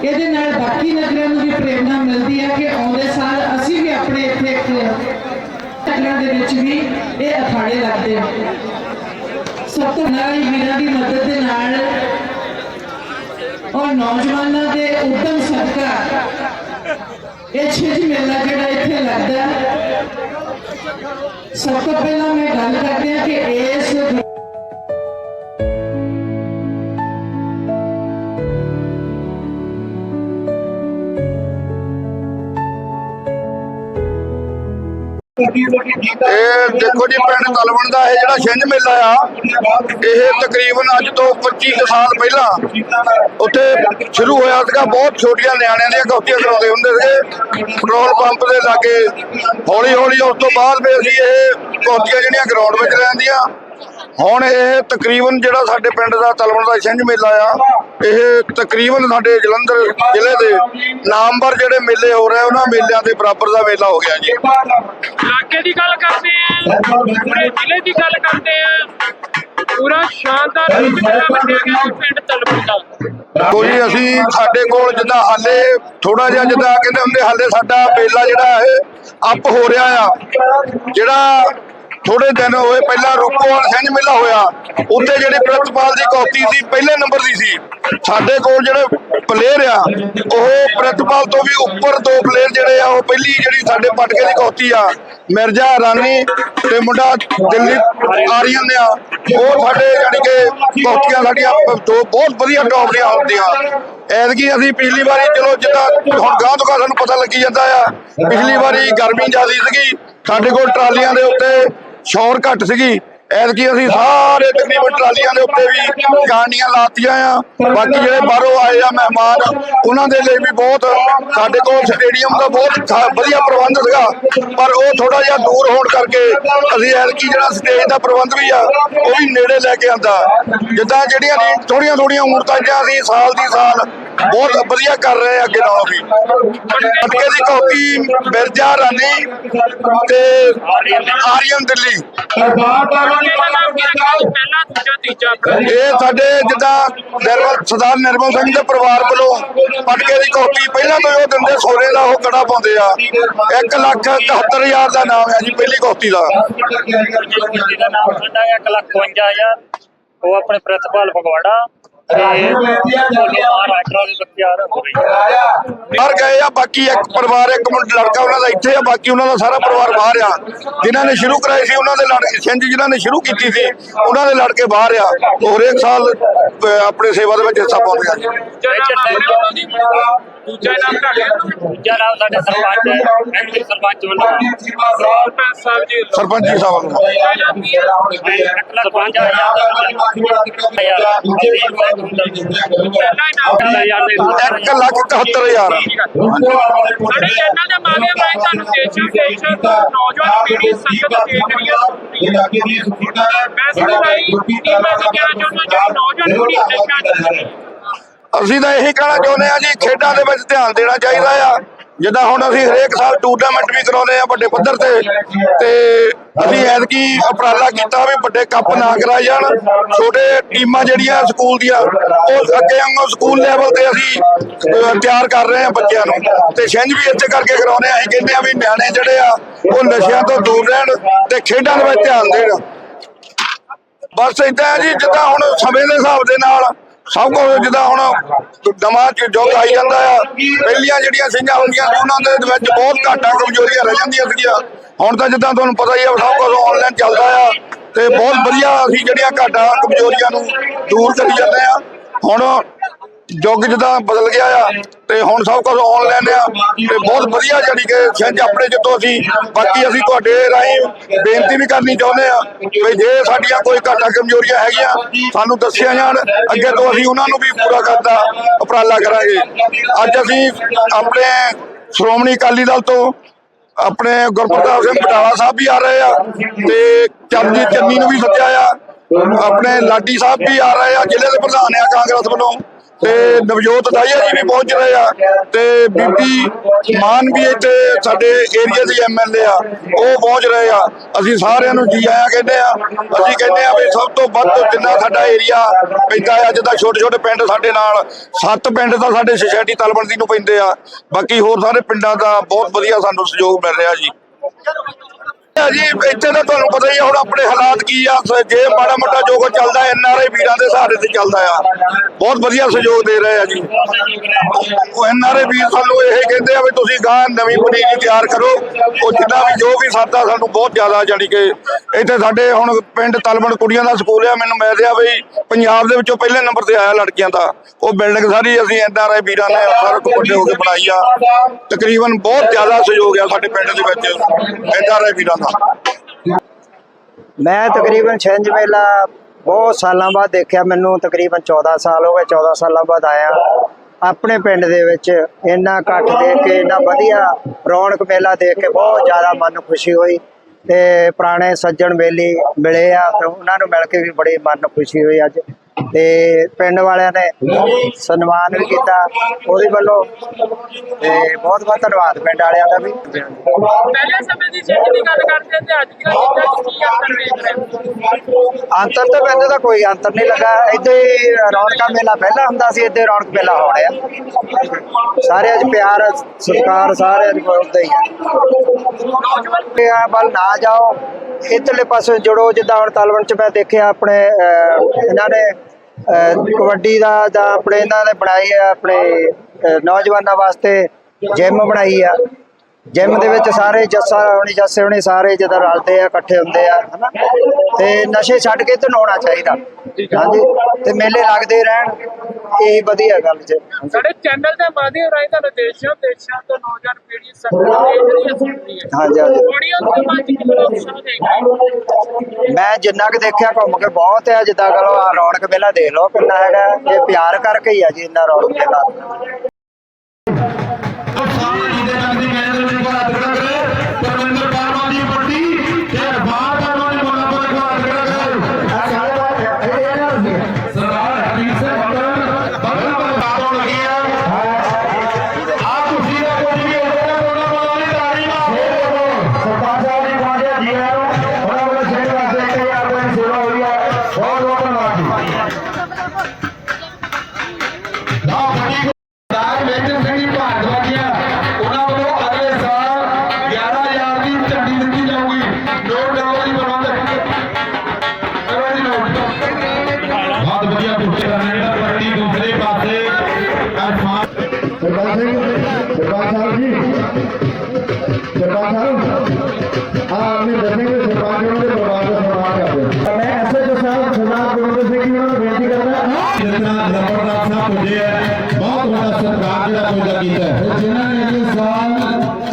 ਇਹਦੇ ਨਾਲ ਬਾਕੀ ਨਗਰਾਂ ਨੂੰ ਵੀ ਪ੍ਰੇਰਣਾ ਮਿਲਦੀ ਹੈ ਕਿ ਆਉਂਦੇ ਸਾਲ ਅਸੀਂ ਵੀ ਆਪਣੇ ਇੱਥੇ ਨਗਰਾਂ ਦੇ ਵਿੱਚ ਵੀ ਇਹ ਅਖਾੜੇ ਲੱਗਦੇ ਹਨ ਸਭ ਤੋਂ ਨਾਲ ਵੀਰਾਂ ਦੀ ਮਦਦ ਦੇ ਨਾਲ ਔਰ ਨੌਜਵਾਨਾਂ ਦੇ ਉਦਮ ਸਦਕਾ ਇਹ ਛਿਜ ਮੇਲਾ ਜਿਹੜਾ ਇੱਥੇ ਲੱਗਦਾ ਸਭ ਤੋਂ ਪਹਿਲਾਂ ਮੈਂ ਗੱਲ ਕਰਦੇ ਹਾਂ ਕਿ ਇਸ ਇਹ ਦੇਖੋ ਜੀ, ਪਿੰਡ ਤਲਵਣ ਦਾ ਇਹ ਜਿਹੜਾ ਛਿੰਝ ਮੇਲਾ ਆ, ਇਹ ਤਕਰੀਬਨ ਅੱਜ ਤੋਂ 25 ਕੁ ਸਾਲ ਪਹਿਲਾਂ ਉੱਥੇ ਸ਼ੁਰੂ ਹੋਇਆ ਸੀਗਾ। ਬਹੁਤ ਛੋਟੀਆਂ ਨਿਆਣਿਆਂ ਦੀਆਂ ਕੌਤੀਆਂ ਕਰਾਉਂਦੇ ਹੁੰਦੇ ਸੀਗੇ। ਪੈਟਰੋਲ ਪੰਪ ਦੇ ਲਾਗੇ ਹੌਲੀ ਹੌਲੀ ਉਸ ਤੋਂ ਬਾਅਦ ਵੀ ਅਸੀਂ ਇਹ ਕੌਤੀਆਂ ਜਿਹੜੀਆਂ ਗਰਾਊਂਡ ਵਿੱਚ ਰਹਿੰਦੀਆਂ। ਹੁਣ ਇਹ ਤਕਰੀਬਨ ਜਿਹੜਾ ਸਾਡੇ ਪਿੰਡ ਦਾ ਤਲਵਣ ਦਾ ਛਿੰਝ ਮੇਲਾ ਆ ਇਹ ਤਕਰੀਬਨ ਸਾਡੇ ਜਲੰਧਰ ਜ਼ਿਲ੍ਹੇ ਦੇ ਨਾਮਵਰ ਜਿਹੜੇ ਮੇਲੇ ਹੋ ਰਹੇ ਉਹਨਾਂ ਮੇਲਿਆਂ ਦੇ ਬਰਾਬਰ ਦਾ ਮੇਲਾ ਹੋ ਗਿਆ ਜੀ। ਇਲਾਕੇ ਦੀ ਗੱਲ ਕਰਦੇ ਆ ਪੂਰੇ ਜ਼ਿਲ੍ਹੇ ਦੀ ਗੱਲ ਕਰਦੇ ਆ ਪੂਰਾ ਸ਼ਾਨਦਾਰ ਮੇਲਾ ਕੱਢਿਆ ਗਿਆ ਹੈ ਪਿੰਡ ਤਲਪੂ ਦਾ। ਕੋਈ ਅਸੀਂ ਸਾਡੇ ਕੋਲ ਜਿੱਦਾਂ ਹਾਲੇ ਥੋੜਾ ਜਿਹਾ ਜਿੱਦਾਂ ਕਹਿੰਦੇ ਹੁੰਦੇ ਹਾਲੇ ਸਾਡਾ ਮੇਲਾ ਜਿਹੜਾ ਇਹ ਅਪ ਹੋ ਰਿਹਾ ਆ। ਜਿਹੜਾ ਥੋੜੇ ਦਿਨ ਹੋਏ ਪਹਿਲਾਂ ਰੂਪੋਵਾਲ ਸਿੰਘ ਮੇਲਾ ਹੋਇਆ। ਉੱਥੇ ਜਿਹੜੀ ਪ੍ਰਿਤਪਾਲ ਦੀ ਕਾਪੀ ਸੀ, ਪਹਿਲੇ ਨੰਬਰ ਦੀ ਸੀ। ਸਾਡੇ ਕੋਲ ਜਿਹੜੇ ਪਲੇਅਰ ਆ, ਉਹ ਪ੍ਰਿਤਪਾਲ ਤੋਂ ਵੀ ਉੱਪਰ ਦੋ ਪਲੇਅਰ ਜਿਹੜੇ ਆ, ਉਹ ਪਹਿਲੀ ਜਿਹੜੀ ਸਾਡੇ ਪਟਕੇ ਦੀ ਕਾਪੀ ਆ, ਮਿਰਜ਼ਾ ਰਾਨੀ ਤੇ ਮੁੰਡਾ ਦਿੱਲੀ ਆਰੀਅਨ ਆ, ਉਹ ਸਾਡੇ ਜਾਨੀ ਕਿ ਕੌਤੀਆਂ ਸਾਡੀਆਂ ਦੋ ਬਹੁਤ ਵਧੀਆ ਟੌਪ ਦੀਆਂ ਹੁੰਦੀਆਂ। ਐਤਕੀ ਅਸੀਂ ਪਿਛਲੀ ਵਾਰੀ ਚਲੋ ਜਿੱਦਾਂ ਹੁਣ ਗਾਂ ਤੋਂ ਗਾਂਹ ਸਾਨੂੰ ਪਤਾ ਲੱਗੀ ਜਾਂਦਾ ਆ, ਪਿਛਲੀ ਵਾਰੀ ਗਰਮੀ ਜ਼ਿਆਦਾ ਸੀਗੀ, ਸਾਡੇ ਕੋਲ ਟਰਾਲੀਆਂ ਦੇ ਉੱਤੇ ਸ਼ੌਰ ਘੱਟ ਸੀਗੀ। ਐਤਕੀ ਅਸੀਂ ਸਾਰੇ ਤਕਰੀਬਨ ਟਰਾਲੀਆਂ ਦੇ ਉੱਤੇ ਵੀ ਕਹਾਣੀਆਂ ਲਾਤੀਆਂ ਆ। ਬਾਕੀ ਜਿਹੜੇ ਬਾਹਰੋਂ ਆਏ ਆ ਮਹਿਮਾਨ, ਉਹਨਾਂ ਦੇ ਲਈ ਵੀ ਬਹੁਤ ਸਾਡੇ ਕੋਲ ਸਟੇਡੀਅਮ ਦਾ ਬਹੁਤ ਵਧੀਆ ਪ੍ਰਬੰਧ ਸੀਗਾ। ਪਰ ਉਹ ਥੋੜਾ ਜਿਹਾ ਦੂਰ ਹੋਣ ਕਰਕੇ ਅਸੀਂ ਐਤਕੀ ਜਿਹੜਾ ਸਟੇਜ ਦਾ ਪ੍ਰਬੰਧ ਵੀ ਆ, ਉਹ ਵੀ ਨੇੜੇ ਲੈ ਕੇ ਆਂਦਾ। ਜਿੱਦਾਂ ਜਿਹੜੀਆਂ ਥੋੜੀਆਂ ਥੋੜੀਆਂ ਮੂਰਤਾਂ ਜਿਹਾ ਅਸੀਂ ਸਾਲ ਦੀ ਸਾਲ ਬਹੁਤ ਵਧੀਆ ਕਰ ਰਹੇ ਅੱਗੇ ਨਾਲੋਂ ਵੀ। ਪਟਕੇ ਦੀ ਕਾਪੀ, ਮਿਰਜ਼ਾ ਰਾਨੀ ਤੇ ਆਰੀਅਨ ਦਿੱਲੀ। ਇਹਦਾ ਪਹਿਲਾ ਦੂਜਾ ਤੀਜਾ ਆਪਣਾ ਇਹ ਸਾਡੇ ਜਿੱਦਾਂ ਨਿਰਮਲ ਸਰਦਾਰ ਨਿਰਮਲ ਸਿੰਘ ਦੇ ਪਰਿਵਾਰ ਵੱਲੋਂ ਪਟਕੇ ਦੀ ਕਾਪੀ ਪਹਿਲਾਂ ਤੋਂ ਹੀ ਉਹ ਦਿੰਦੇ ਸੋਨੇ ਦਾ ਉਹ ਕੜਾ ਪਾਉਂਦੇ ਆ। 1 ਲੱਖ 71000 ਦਾ ਨਾਮ ਹੈ ਜੀ ਪਹਿਲੀ ਕਾਪੀ ਦਾ। ਜਿਹਦਾ ਨਾਮ ਸਾਡਾ ਹੈ 151000 ਉਹ ਆਪਣੇ ਪ੍ਰਿਤਪਾਲ ਫਗਵਾੜਾ। ਬਾਹਰ ਗਏ ਆ ਬਾਕੀ ਇੱਕ ਪਰਿਵਾਰ ਇੱਕ ਮੁੰਡਾ ਲੜਕਾ ਉਹਨਾਂ ਦਾ ਇੱਥੇ ਆ ਬਾਕੀ ਉਹਨਾਂ ਦਾ ਸਾਰਾ ਪਰਿਵਾਰ ਬਾਹਰ ਆ। ਜਿਨ੍ਹਾਂ ਨੇ ਸ਼ੁਰੂ ਕਰਾਈ ਸੀ ਉਹਨਾਂ ਦੇ ਲੜਕੇ ਸਿੰਘ ਜਿਨ੍ਹਾਂ ਨੇ ਸ਼ੁਰੂ ਕੀਤੀ ਸੀ ਉਹਨਾਂ ਦੇ ਲੜਕੇ ਬਾਹਰ ਆ। ਉਹ ਹਰੇਕ ਸਾਲ ਆਪਣੇ ਸੇਵਾ ਦੇ ਵਿੱਚ ਹਿੱਸਾ ਪਾਉਂਦੇ ਆ। ਜੀ ਦੂਜਾ ਨਾਮ ਦੀ ਦੂਜਾ ਨਾਮ ਸਾਡੇ ਸਰਪੰਚ ਹੈ ਐਮਪੀ ਸਰਪੰਚ ਵੱਲੋਂ। ਸਰਪੰਚ ਸਾਹਿਬ ਜੀ ਵੱਲੋਂ। ਸਰਪੰਚ ਜੀ ਸਾਹਿਬ ਵੱਲੋਂ। ਕੀ ਹੈ? ਇੱਕ ਲੱਖ ਪੰਜ ਹਜ਼ਾਰ ਪਹਿਲਾ ਹੀ ਨਾਮ ਕੀ ਹੈ? 1 ਲੱਖ 71000 ਸਾਡੇ ਚੈਨਲ ਦੇ ਮਾਧਿਅਮ ਰਾਹੀਂ ਤੁਹਾਨੂੰ ਦੇਸ਼ਾਂ ਵਿਦੇਸ਼ਾਂ ਤੋਂ ਨੌਜਵਾਨ ਪੀੜ੍ਹੀ ਸੰਗਤ ਦੇ ਜਰੀਏ ਮੈਸੇਜ ਰਾਹੀਂ ਕੀ ਮੈਸੇਜ ਕਹਿਣਾ ਚਾਹੁੰਦੇ ਹੋ ਜਿਹੜੀ ਨੌਜਵਾਨ ਪੀੜ੍ਹੀ ਨਸ਼ਾ ਛੱਡ ਰਹੀ ਹੈ ਅਸੀਂ ਤਾਂ ਇਹੀ ਕਹਿਣਾ ਚਾਹੁੰਦੇ ਆ ਜੀ, ਖੇਡਾਂ ਦੇ ਵਿੱਚ ਧਿਆਨ ਦੇਣਾ ਚਾਹੀਦਾ ਆ। ਜਿੱਦਾਂ ਹੁਣ ਅਸੀਂ ਹਰੇਕ ਸਾਲ ਟੂਰਨਾਮੈਂਟ ਵੀ ਕਰਾਉਂਦੇ ਆ ਵੱਡੇ ਪੱਧਰ ਤੇ ਤੇ ਅਸੀਂ ਐਤਕੀ ਉਪਰਾਲਾ ਕੀਤਾ ਵੀ ਵੱਡੇ ਕੱਪ ਨਾ ਕਰਾਏ ਜਾਣ। ਛੋਟੇ ਟੀਮਾਂ ਜਿਹੜੀਆਂ ਸਕੂਲ ਦੀਆਂ, ਉਹ ਅੱਗੇ ਵਾਂਗੂ ਸਕੂਲ ਲੈਵਲ ਤੇ ਅਸੀਂ ਤਿਆਰ ਕਰ ਰਹੇ ਆ ਬੱਚਿਆਂ ਨੂੰ। ਤੇ ਛਿੰਝ ਵੀ ਇੱਥੇ ਕਰਕੇ ਕਰਾਉਂਦੇ ਆ ਅਸੀਂ ਕਹਿੰਦੇ ਆ ਵੀ ਨਿਆਣੇ ਜਿਹੜੇ ਆ, ਉਹ ਨਸ਼ਿਆਂ ਤੋਂ ਦੂਰ ਰਹਿਣ ਤੇ ਖੇਡਾਂ ਦੇ ਵਿੱਚ ਧਿਆਨ ਦੇਣ। ਬਸ ਇਦਾਂ ਜੀ, ਜਿੱਦਾਂ ਹੁਣ ਸਮੇਂ ਦੇ ਹਿਸਾਬ ਦੇ ਨਾਲ ਸਭ ਕੁਝ ਜਿੱਦਾਂ ਹੁਣ ਨਵਾਂ ਚ ਜੋ ਆਈ ਜਾਂਦਾ ਆ, ਪਹਿਲੀਆਂ ਜਿਹੜੀਆਂ ਸਿੰਘਾਂ ਹੁੰਦੀਆਂ ਸੀ, ਉਹਨਾਂ ਦੇ ਵਿੱਚ ਬਹੁਤ ਘਾਟਾਂ ਕਮਜ਼ੋਰੀਆਂ ਰਹਿ ਜਾਂਦੀਆਂ ਸੀਗੀਆਂ। ਹੁਣ ਤਾਂ ਜਿੱਦਾਂ ਤੁਹਾਨੂੰ ਪਤਾ ਹੀ ਆ, ਸਭ ਕੁਝ ਆਨਲਾਈਨ ਚੱਲਦਾ ਆ ਤੇ ਬਹੁਤ ਵਧੀਆ ਅਸੀਂ ਜਿਹੜੀਆਂ ਘਾਟਾਂ, ਕਮਜ਼ੋਰੀਆਂ ਨੂੰ ਦੂਰ ਕਰੀ ਜਾਂਦੇ ਆ। ਹੁਣ ਯੁੱਗ ਜਿੱਦਾਂ ਬਦਲ ਗਿਆ ਆ ਤੇ ਹੁਣ ਸਭ ਕੁਝ ਆਨਲਾਈਨ ਆ ਤੇ ਬਹੁਤ ਵਧੀਆ ਜਾਨੀ ਕਿ ਸਿੰਜ ਆਪਣੇ ਜਿੱਤੋਂ ਅਸੀਂ, ਬਾਕੀ ਅਸੀਂ ਤੁਹਾਡੇ ਰਾਹੀਂ ਬੇਨਤੀ ਵੀ ਕਰਨੀ ਚਾਹੁੰਦੇ ਆ ਵੀ ਜੇ ਸਾਡੀਆਂ ਕੋਈ ਘਾਟਾ ਕਮਜ਼ੋਰੀਆਂ ਹੈਗੀਆਂ, ਸਾਨੂੰ ਦੱਸਿਆ ਜਾਣ, ਅੱਗੇ ਤੋਂ ਅਸੀਂ ਉਹਨਾਂ ਨੂੰ ਵੀ ਪੂਰਾ ਕਰਦਾ ਉਪਰਾਲਾ ਕਰਾਂਗੇ। ਅੱਜ ਅਸੀਂ ਆਪਣੇ ਸ਼੍ਰੋਮਣੀ ਅਕਾਲੀ ਦਲ ਤੋਂ ਆਪਣੇ ਗੁਰਪ੍ਰਤਾਪ ਸਿੰਘ ਬਟਾਲਾ ਸਾਹਿਬ ਵੀ ਆ ਰਹੇ ਆ ਤੇ ਚਰਨਜੀਤ ਚੰਨੀ ਨੂੰ ਵੀ ਸੱਦਿਆ ਆ, ਆਪਣੇ ਲਾਡੀ ਸਾਹਿਬ ਵੀ ਆ ਰਹੇ ਆ, ਜ਼ਿਲ੍ਹੇ ਦੇ ਪ੍ਰਧਾਨ ਆ ਕਾਂਗਰਸ ਵੱਲੋਂ। ਤੇ ਨਵਜੋਤ ਦਾਈਆ ਜੀ ਵੀ ਪਹੁੰਚ ਰਹੇ ਆ ਤੇ ਬੀਬੀ ਮਾਨ ਵੀ ਇੱਥੇ ਸਾਡੇ ਏਰੀਆ ਦੀ ਐਮਐਲਏ ਆ, ਉਹ ਪਹੁੰਚ ਰਹੇ ਆ। ਅਸੀਂ ਸਾਰਿਆਂ ਨੂੰ ਜੀ ਆਇਆਂ ਕਹਿੰਦੇ ਆ, ਅਸੀਂ ਕਹਿੰਦੇ ਆ ਵੀ ਸਭ ਤੋਂ ਵੱਧ ਜਿੰਨਾ ਸਾਡਾ ਏਰੀਆ ਪੈਂਦਾ ਆ, ਜਿੱਦਾਂ ਛੋਟੇ ਛੋਟੇ ਪਿੰਡ ਸਾਡੇ ਨਾਲ, ਸੱਤ ਪਿੰਡ ਤਾਂ ਸਾਡੇ ਸੁਸਾਇਟੀ ਤਲਵੰਡੀ ਨੂੰ ਪੈਂਦੇ ਆ। ਬਾਕੀ ਹੋਰ ਸਾਰੇ ਪਿੰਡਾਂ ਦਾ ਬਹੁਤ ਵਧੀਆ ਸਾਨੂੰ ਸਹਿਯੋਗ ਮਿਲ ਰਿਹਾ ਜੀ। ਜੀ, ਇੱਥੇ ਤਾਂ ਤੁਹਾਨੂੰ ਪਤਾ ਹੀ ਆ, ਹੁਣ ਆਪਣੇ ਹਾਲਾਤ ਕੀ ਆ ਜੇ ਮਾੜਾ ਮੋਟਾ ਜੋ ਕੁਝ ਚੱਲਦਾ, ਐਨ ਆਰ ਆਈ ਵੀਰਾਂ ਦੇ ਸਹਾਰੇ ਤੇ ਚੱਲਦਾ ਆ। ਬਹੁਤ ਵਧੀਆ ਸਹਿਯੋਗ ਦੇ ਰਹੇ ਆ ਜੀ। ਉਹ ਐਨ ਆਰ ਆਈ ਵੀਰ ਸਾਨੂੰ ਇਹ ਕਹਿੰਦੇ ਆ ਵੀ ਤੁਸੀਂ ਗਾਂ ਨਵੀਂ ਪਨੀਰੀ ਤਿਆਰ ਕਰੋ। ਉਹ ਜਿੱਦਾਂ ਵੀ ਜੋ ਵੀ ਸਾਦਾ ਸਾਨੂੰ ਬਹੁਤ ਜ਼ਿਆਦਾ, ਜਾਣੀ ਕਿ ਇੱਥੇ ਸਾਡੇ ਹੁਣ ਪਿੰਡ ਤਲਵਣ ਕੁੜੀਆਂ ਦਾ ਸਕੂਲ ਆ, ਮੈਨੂੰ ਮੈਂ ਰਿਹਾ ਬਈ ਪੰਜਾਬ ਦੇ ਵਿੱਚੋਂ ਪਹਿਲੇ ਨੰਬਰ ਤੇ ਆਇਆ ਲੜਕੀਆਂ ਦਾ। ਉਹ ਬਿਲਡਿੰਗ ਸਾਰੀ ਅਸੀਂ ਐਨ ਆਰ ਆਈ ਵੀਰਾਂ ਨੇ ਸਾਰਾ ਵੱਡੇ ਹੋ ਕੇ ਬਣਾਈ ਆ। ਤਕਰੀਬਨ ਬਹੁਤ ਜ਼ਿਆਦਾ ਸਹਿਯੋਗ ਆ ਸਾਡੇ ਪਿੰਡ ਦੇ ਵਿੱਚ ਐਨ ਆਰ ਆਈ ਵੀਰਾਂ ਦਾ। ਮੈਂ ਤਕਰੀਬਨ ਛਿੰਝ ਮੇਲਾ ਬਹੁਤ ਸਾਲਾਂ ਬਾਅਦ ਦੇਖਿਆ, ਮੈਨੂੰ ਤਕਰੀਬਨ 14 ਸਾਲ ਹੋ ਗਏ 14 ਸਾਲਾਂ ਬਾਅਦ ਆਇਆ। ਆਪਣੇ ਪਿੰਡ ਦੇ ਵਿੱਚ ਇੰਨਾ ਇਕੱਠ ਦੇਖ ਕੇ, ਇੰਨਾ ਵਧੀਆ ਰੌਣਕ ਮੇਲਾ ਦੇਖ ਕੇ ਬਹੁਤ ਜ਼ਿਆਦਾ ਮਨ ਨੂੰ ਖੁਸ਼ੀ ਹੋਈ ਤੇ ਪੁਰਾਣੇ ਸੱਜਣ ਬੇਲੀ ਮਿਲੇ ਆ ਤੇ ਉਹਨਾਂ ਨੂੰ ਮਿਲ ਕੇ ਵੀ ਬੜੀ ਮਨ ਨੂੰ ਖੁਸ਼ੀ ਹੋਈ ਅੱਜ। ਤੇ ਪਿੰਡ ਵਾਲਿਆਂ ਨੇ ਸਨਮਾਨ ਵੀ ਕੀਤਾ। ਉਹਦੇ ਵੱਲੋਂ ਤੇ ਬਹੁਤ ਬਹੁਤ ਧੰਨਵਾਦ ਪਿੰਡ ਵਾਲਿਆਂ ਦਾ ਵੀ। ਪਹਿਲੇ ਸਮੇਂ ਦੀ ਛਿੰਝ ਦੀ ਗੱਲ ਕਰਦੇ ਤੇ ਅੱਜ ਦੀਆਂ 'ਚ ਕੀ ਅੰਤਰ ਵੇਖ ਰਹੇ ਅੰਤਰ ਤਾਂ ਮੈਨੂੰ ਤਾਂ ਕੋਈ ਅੰਤਰ ਨਹੀਂ ਲੱਗਾ। ਇੱਥੇ ਰੌਣਕਾਂ ਮੇਲਾ ਪਹਿਲਾਂ ਹੁੰਦਾ ਸੀ ਇੱਥੇ ਰੌਣਕ ਮੇਲਾ ਹੋ ਰਿਹਾ ਸਾਰੇ ਅੱਜ ਪਿਆਰ ਸਤਿਕਾਰ ਸਾਰੇ ਅੱਜ ਹੁੰਦਾ ਹੀ ਹੈ ਵੱਲ ਨਾ ਜਾਓ। ਇੱਧਰਲੇ ਪਾਸੇ ਜੁੜੋ ਜਿੱਦਾਂ ਹੁਣ ਤਲਵਣ ਚ ਮੈਂ ਦੇਖਿਆ ਆਪਣੇ ਇਹਨਾਂ ਨੇ ਕਬੱਡੀ ਦਾ ਜਾਂ ਆਪਣੇ ਇਹਨਾਂ ਨੇ ਬਣਾਈ ਆ, ਆਪਣੇ ਨੌਜਵਾਨਾਂ ਵਾਸਤੇ ਜਿਮ ਬਣਾਈ ਆ। ਜਿਮ ਦੇ ਵਿੱਚ ਸਾਰੇ ਜੱਸਾ ਹੋਣੀ, ਜੱਸੇ ਹੋਣੀ ਸਾਰੇ ਜਦੋਂ ਰਲਦੇ ਆ, ਇਕੱਠੇ ਹੁੰਦੇ ਆ, ਹਨਾ। ਤੇ ਨਸ਼ੇ ਛੱਡ ਕੇ ਤੇ ਨਹਾਉਣਾ ਚਾਹੀਦਾ। ਹਾਂਜੀ। ਤੇ ਮੇਲੇ ਲੱਗਦੇ ਰਹਿਣ। ਇਹ ਵਧੀਆ ਗੱਲ ਜੇ। ਸਾਡੇ ਚੈਨਲ ਦੇ ਮਾਧਿਅਮ ਰਾਹੀਂ ਤੁਹਾਨੂੰ ਦੇਸ਼ਾਂ ਦੇਸ਼ਾਂ ਤੋਂ ਨੌਜਵਾਨ ਪੀੜ੍ਹੀ ਦੇਖ ਰਹੀ ਹੈ ਸੁਣ ਰਹੀ ਹੈ। ਹਾਂਜੀ ਹਾਂਜੀ। ਦੇ ਦੇਖ ਹੋ? ਮੈਂ ਜਿੰਨਾ ਕੁ ਦੇਖਿਆ ਘੁੰਮ ਕੇ ਬਹੁਤ ਹੈ ਜਿੱਦਾਂ ਕਹ ਰੌਣਕ ਮੇਲਾ ਦੇਖ ਲਓ ਕਿੰਨਾ ਹੈਗਾ ਇਹ ਪਿਆਰ ਕਰਕੇ ਹੀ ਆ ਜੀ ਇੰਨਾ ਰੌਣਕ ਮੇਲਾ ਅਰਮਾਨ ਸਰਪੰਚ ਸਿੰਘ ਸਰਪੰਚ ਸਾਹਿਬ ਜੀ ਸਰਪੰਚ ਸਾਹਿਬ ਆ ਆਪਣੇ ਦੱਸੇਂਗੇ ਸਰਪੰਚ ਉਹਨਾਂ ਦੇ ਪਰਿਵਾਰ ਦਾ ਸਨਮਾਨ ਕਰਦੇ ਮੈਂ ਐਸਐਚਓ ਸਾਹਿਬ ਸਰਦਾਰ ਗੁਰਵਿੰਦਰ ਸਿੰਘ ਜੀ ਨੂੰ ਬੇਨਤੀ ਕਰਦਾ ਜਿੰਨਾ ਨੰਬਰਦਾਰ ਸਾਹਿਬ ਪੁੱਜੇ ਹੈ ਬਹੁਤ ਵੱਡਾ ਸਰਕਾਰ ਜਿਹੜਾ ਪੁੱਜਾ ਕੀਤਾ ਹੈ ਜਿਨ੍ਹਾਂ ਨੇ ਅਗਲੇ ਸਾਲ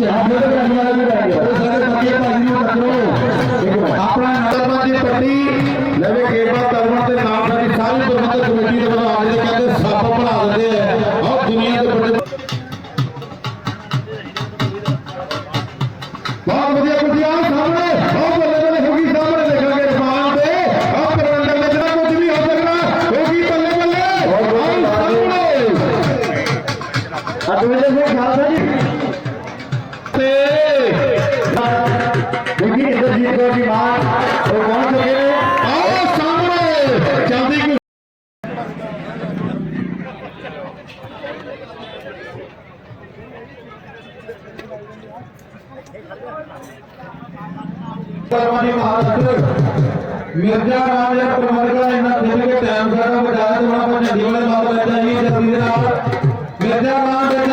ਆਪਣੇ ਤੇ ਕਰਨ ਵਾਲੇ ਵੀ ਰਹਿ ਗਏ ਉਹ ਸਾਡੇ ਪੱਕੇ ਅਦਵਿੰਦਰ ਸਿੰਘ ਖਾਲਸਾ ਜੀ ਤੇ ਬੀਬੀ ਇੰਦਰਜੀਤ ਕੌਰ ਦੀ ਮਾਂ ਉਹ ਪਹੁੰਚ ਗਏ ਨੇ ਆਹ ਸਾਹਮਣੇ ਜਲਦੀ ਕੋਈ ਪਰਵਾਨੀ ਮਹਾਰਾਸ਼ਟਰ ਮਿਰਜ਼ਾ ਰਾਜ ਦੇ ਇਹਨਾਂ ਦਿਲ ਕੇ ਟਾਈਮ ਸਾਡਾ ਬਚਾਇਆ ਤੇ ਉਹਨਾਂ ਝੰਡੀ ਵਾਲੇ ਬਾਤ ਲੈ ਜਾਈਏ ਜਲਦੀ ਨਾਲ ਮਿਰਜ਼ਾ ਰਾਜ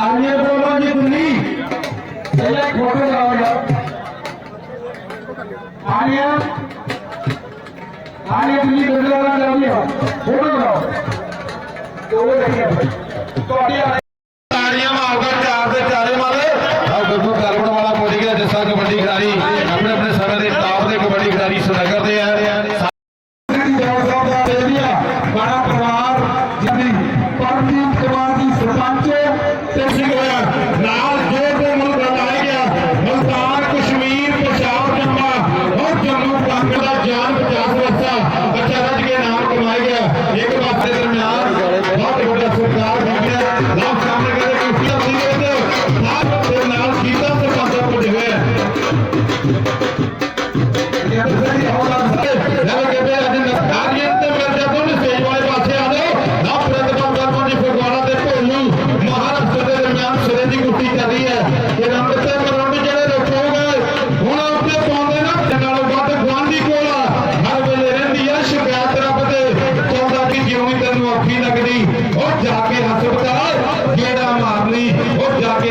ਦੇ ਜਾਓ ਆਨੀਏ ਬੋਲੋ ਜੀ ਦੁਨੀ ਪਹਿਲੇ ਫੋਟੋ ਲਾਓ ਯਾਰ ਆਨੀਆ ਆਨੀਆ ਦੁਨੀ ਬਦਲਾ ਲਾ ਲਾਉਂਦੀ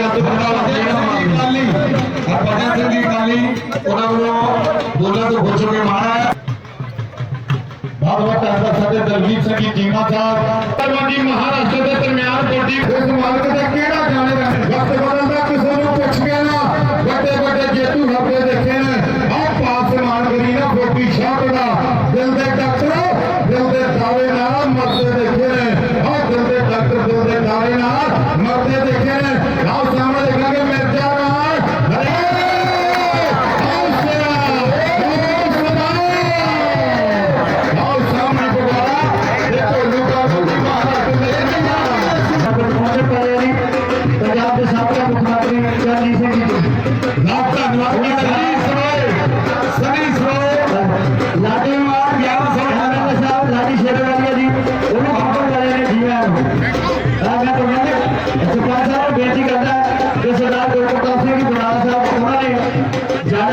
ਅੱਜ ਪ੍ਰਧਾਨ ਅਕਾਲੀ ਹਰਪ੍ਰੀਤ ਸਿੰਘ ਜੀ ਅਕਾਲੀ ਉਹਨਾਂ ਵੱਲੋਂ ਬੋਲਾਂ ਤੋਂ ਪੁੱਛ ਕੇ ਮਾਣਾ ਹੈ ਬਹੁਤ ਬਹੁਤ ਧੰਨਵਾਦ ਸਾਡੇ ਦਲਜੀਤ ਸਿੰਘ ਜੀ ਜੀਮਾ ਸਾਹਿਬ ਤਰਵਾਨੀ ਮਹਾਰਾਸ਼ਟਰ ਦੇ ਦਰਮਿਆਨ ਬੋਡੀ ਇਸ ਮਾਲਕ ਦਾ ਕਿਹੜਾ ਗਾਣੇ ਦਾ ਵਕਤ ਬਦਲ ਦਾ ਕਿਸੇ ਨੂੰ ਪੁੱਛ ਕੇ ਨਾ ਵੱਡੇ ਵੱਡੇ ਜੇਤੂ ਹੱਬੇ ਦੇਖੇ ਨੇ ਆਹ ਪਾਸ ਮਾਨ ਕਰੀ ਨਾ ਬੋਡੀ ਸ਼ਾਹ ਦਾ। ਦਿਲ ਦੇ ਟੱਕਰ ਦਿਲ ਦੇ ਦਾਵੇ ਨਾਲ, ਮਰਦੇ ਦੇ ਜੀ